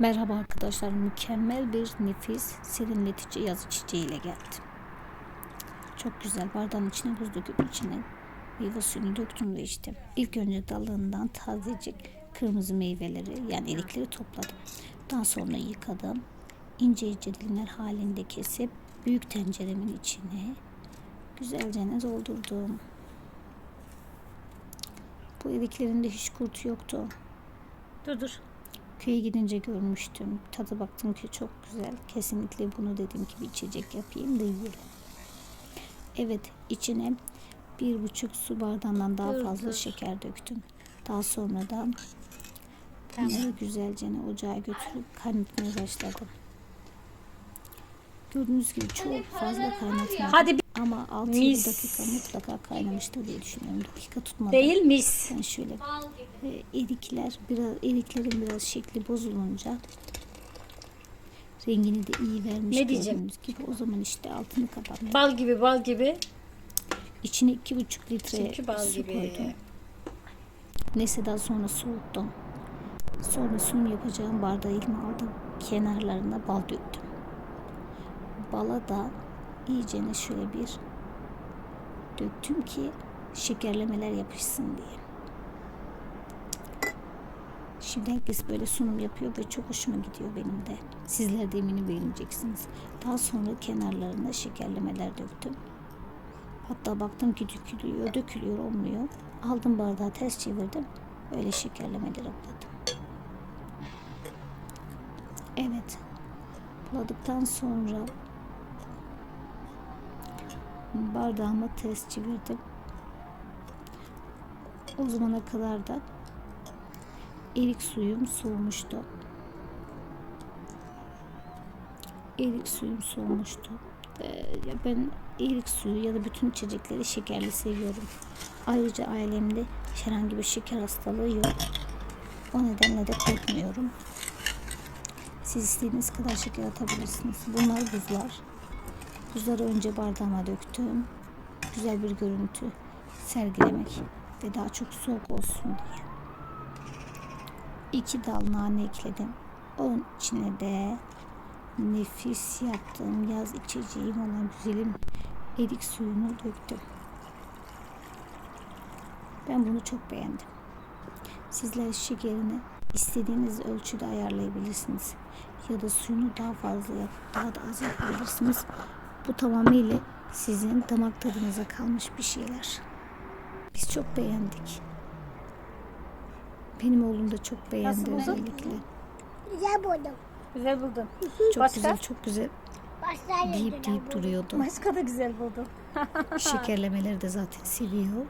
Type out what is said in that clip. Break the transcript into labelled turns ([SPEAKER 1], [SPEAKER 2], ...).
[SPEAKER 1] Merhaba arkadaşlar. Mükemmel bir nefis serinletici yazı çiçeği ile geldim. Çok güzel. Bardağın içine buz döküp içine meyve suyunu döktüm ve içtim. İlk önce dalından tazecik kırmızı meyveleri yani erikleri topladım. Daha sonra yıkadım. İnce ince dilimler halinde kesip büyük tenceremin içine güzelce doldurdum. Bu eriklerinde hiç kurt yoktu.
[SPEAKER 2] Dur dur.
[SPEAKER 1] Köye gidince görmüştüm. Tadı baktım ki çok güzel. Kesinlikle bunu dediğim gibi içecek yapayım da yiyelim. Evet içine bir buçuk su bardağından daha fazla şeker döktüm. Daha sonra da bunları güzelce ocağa götürüp kaynatmaya başladım. Gördüğünüz gibi çok fazla kaynatmadım.
[SPEAKER 2] Hadi bir-
[SPEAKER 1] Ama 6
[SPEAKER 2] Mis.
[SPEAKER 1] dakika mutlaka kaynamıştır diye düşünüyorum. Dakika tutmadı.
[SPEAKER 2] Değil mis.
[SPEAKER 1] Ben şöyle e, erikler biraz eriklerin biraz şekli bozulunca rengini de iyi vermiş
[SPEAKER 2] Ne diyeceğim?
[SPEAKER 1] gibi o zaman işte altını kapattım.
[SPEAKER 2] Bal gibi bal gibi.
[SPEAKER 1] İçine iki buçuk litre
[SPEAKER 2] Çünkü bal
[SPEAKER 1] su
[SPEAKER 2] gibi.
[SPEAKER 1] koydum. Neyse daha sonra soğuttum. Sonra sunum yapacağım bardağı elime aldım. Kenarlarına bal döktüm. Bala da iyicene şöyle bir döktüm ki şekerlemeler yapışsın diye. Şimdi herkes böyle sunum yapıyor ve çok hoşuma gidiyor benim de. Sizler de eminim beğeneceksiniz. Daha sonra kenarlarına şekerlemeler döktüm. Hatta baktım ki dökülüyor, dökülüyor olmuyor. Aldım bardağı ters çevirdim. Öyle şekerlemeler apladım. Evet. Buladıktan sonra bardağımı ters çevirdim. O zamana kadar da erik suyum soğumuştu. Erik suyum soğumuştu. Ee, ya ben erik suyu ya da bütün içecekleri şekerli seviyorum. Ayrıca ailemde herhangi bir şeker hastalığı yok. O nedenle de korkmuyorum. Siz istediğiniz kadar şeker atabilirsiniz. Bunlar buzlar. Buzları önce bardağıma döktüm. Güzel bir görüntü sergilemek ve daha çok soğuk olsun diye. İki dal nane ekledim. Onun içine de nefis yaptığım yaz içeceğim olan güzelim erik suyunu döktüm. Ben bunu çok beğendim. Sizler şekerini istediğiniz ölçüde ayarlayabilirsiniz. Ya da suyunu daha fazla yapıp daha da az yapabilirsiniz. Bu tamamıyla sizin damak tadınıza kalmış bir şeyler. Biz çok beğendik. Benim oğlum da çok beğendi
[SPEAKER 2] buldun?
[SPEAKER 1] özellikle.
[SPEAKER 3] Güzel buldum.
[SPEAKER 2] Güzel buldun.
[SPEAKER 1] Çok
[SPEAKER 2] Başka?
[SPEAKER 1] güzel, çok güzel
[SPEAKER 3] Başlar
[SPEAKER 1] deyip deyip duruyordu.
[SPEAKER 2] Başka da güzel buldum.
[SPEAKER 1] Şekerlemeleri de zaten seviyor.